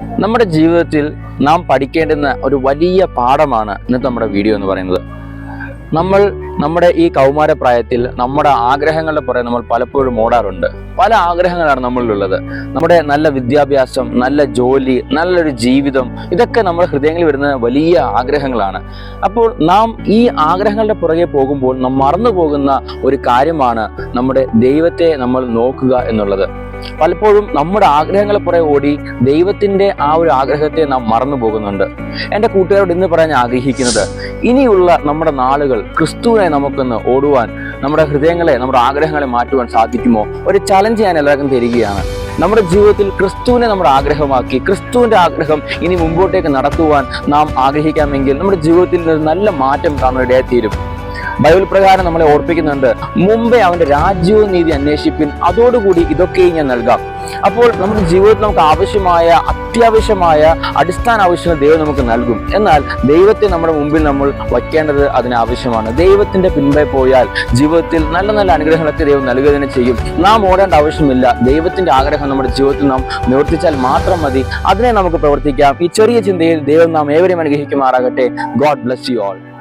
നമ്മുടെ ജീവിതത്തിൽ നാം പഠിക്കേണ്ടുന്ന ഒരു വലിയ പാഠമാണ് ഇന്നത്തെ നമ്മുടെ വീഡിയോ എന്ന് പറയുന്നത്. നമ്മൾ നമ്മുടെ ഈ കൗമാര പ്രായത്തിൽ നമ്മുടെ ആഗ്രഹങ്ങളുടെ പുറകെ നമ്മൾ പലപ്പോഴും ഓടാറുണ്ട്. പല ആഗ്രഹങ്ങളാണ് നമ്മളിലുള്ളത്. നമ്മുടെ നല്ല വിദ്യാഭ്യാസം നല്ല ജോലി നല്ലൊരു ജീവിതം ഇതൊക്കെ നമ്മുടെ ഹൃദയങ്ങളിൽ വരുന്ന വലിയ ആഗ്രഹങ്ങളാണ്. അപ്പോൾ നാം ഈ ആഗ്രഹങ്ങളുടെ പുറകെ പോകുമ്പോൾ നാം മറന്നു പോകുന്ന ഒരു കാര്യമാണ് നമ്മുടെ ദൈവത്തെ നമ്മൾ നോക്കുക എന്നുള്ളത്. പലപ്പോഴും നമ്മുടെ ആഗ്രഹങ്ങളെ പുറകെ ഓടി ദൈവത്തിന്റെ ആ ഒരു ആഗ്രഹത്തെ നാം മറന്നു പോകുന്നുണ്ട്. എന്റെ കൂട്ടുകാരോട് ഇന്ന് പറയാൻ ആഗ്രഹിക്കുന്നത് ഇനിയുള്ള നമ്മുടെ നാളുകൾ ക്രിസ്തുവിനെ നമുക്കൊന്ന് ഓടുവാൻ നമ്മുടെ ഹൃദയങ്ങളെ നമ്മുടെ ആഗ്രഹങ്ങളെ മാറ്റുവാൻ സാധിക്കുമോ? ഒരു ചലഞ്ച് ഞാൻ എല്ലാവർക്കും തരികയാണ്. നമ്മുടെ ജീവിതത്തിൽ ക്രിസ്തുവിനെ നമ്മുടെ ആഗ്രഹമാക്കി ക്രിസ്തുവിന്റെ ആഗ്രഹം ഇനി മുമ്പോട്ടേക്ക് നടത്തുവാൻ നാം ആഗ്രഹിക്കാമെങ്കിൽ നമ്മുടെ ജീവിതത്തിൽ ഒരു നല്ല മാറ്റം കാണാൻ ഇടയായിത്തീരും ബൈബിൾ പ്രകാരം നമ്മളെ ഓർപ്പിക്കുന്നുണ്ട്. മുമ്പേ അവന്റെ രാജ്യവും നീതി അന്വേഷിപ്പിൻ അതോടുകൂടി ഇതൊക്കെയും ഞാൻ നൽകാം. അപ്പോൾ നമ്മുടെ ജീവിതത്തിൽ നമുക്ക് ആവശ്യമായ അത്യാവശ്യമായ അടിസ്ഥാന ആവശ്യങ്ങൾ ദൈവം നമുക്ക് നൽകും. എന്നാൽ ദൈവത്തെ നമ്മുടെ മുമ്പിൽ നമ്മൾ വയ്ക്കേണ്ടത് അതിനാവശ്യമാണ് ദൈവത്തിന്റെ പിൻപേ പോയാൽ ജീവിതത്തിൽ നല്ല നല്ല അനുഗ്രഹങ്ങളൊക്കെ ദൈവം നൽകുക തന്നെ ചെയ്യും. നാം ഓടേണ്ട ആവശ്യമില്ല. ദൈവത്തിന്റെ ആഗ്രഹം നമ്മുടെ ജീവിതത്തിൽ നാം നിവർത്തിച്ചാൽ മാത്രം മതി. അതിനെ നമുക്ക് പ്രവർത്തിക്കാം. ഈ ചെറിയ ചിന്തയിൽ ദൈവം നാം ഏവരെയും അനുഗ്രഹിക്കുമാറാകട്ടെ. God bless you all